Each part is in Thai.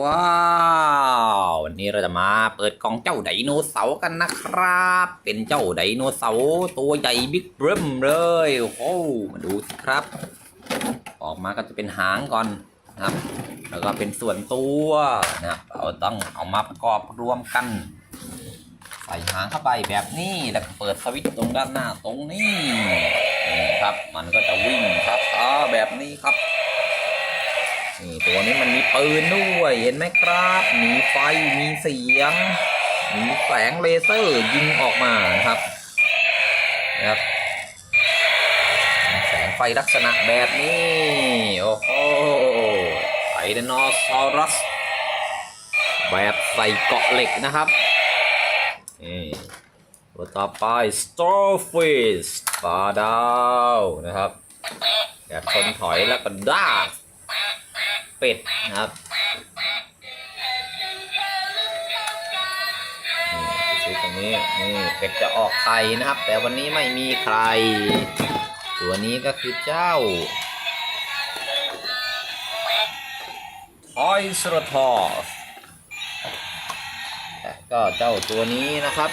ว้าววันนี้เราจะมาเปิดกล่องเจ้าไดโนเสาร์กันนะครับ เป็นเจ้าไดโนเสาร์ตัวใหญ่บิ๊กเบิ้มเลยโอ้โหมาดูสิครับ ออกมาก็จะเป็นหางก่อนนะครับ แล้วก็เป็นส่วนตัวนะครับเราต้องเอามาประกอบรวมกัน ใส่หางเข้าไปแบบนี้แล้วเปิดสวิตช์ตรงด้านหน้าตรงนี้นี่ครับ มันก็จะวิ่งครับอ๋อแบบนี้ครับ ตัวนี้มันมีปืนด้วย เห็นไหมครับ มีไฟ มีเสียง มีแสงเลเซอร์ยิงออกมานะครับนะครับแสงไฟลักษณะแบบนี้ โอ้โหไทแรนอซอรัส แบบใส่เกาะเหล็กนะครับนี่ตัวต่อไป Starfish ปลาดาวนะครับแบบชนถอยแล้วก็ดา เป็ดนะครับนี่ซื้อตรงนี้นี่เป็ดจะออกไข่นะครับ แต่วันนี้ไม่มีใคร ตัวนี้ก็คือเจ้าทอยสรทอและก็เจ้าตัวนี้นะครับ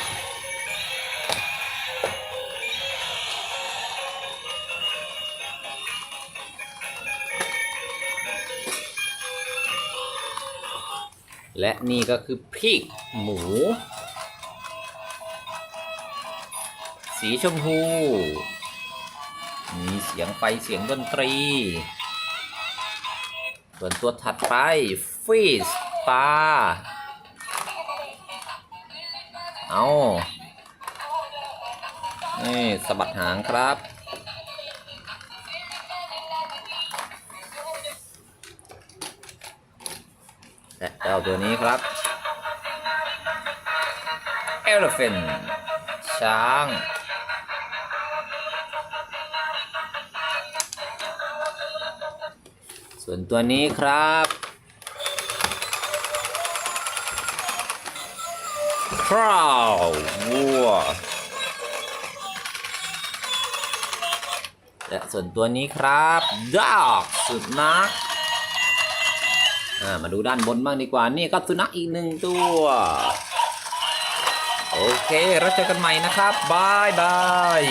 และนี่ก็คือพริกหมู สีชมพู มีเสียงไฟเสียงดนตรี ส่วนตัวถัดไปฟิสปลาเอานี่สะบัดหางครับ และเจ้าตัวนี้ครับ Elephant ช้าง ส่วนตัวนี้ครับคราววัวและส่วนตัวนี้ครับดอกสุดนัข อ่ามาดูด้านบนบ้างดีกว่า นี่ก็สุนัขอีกหนึ่งตัว โอเค แล้วเจอกันใหม่นะครับบายบาย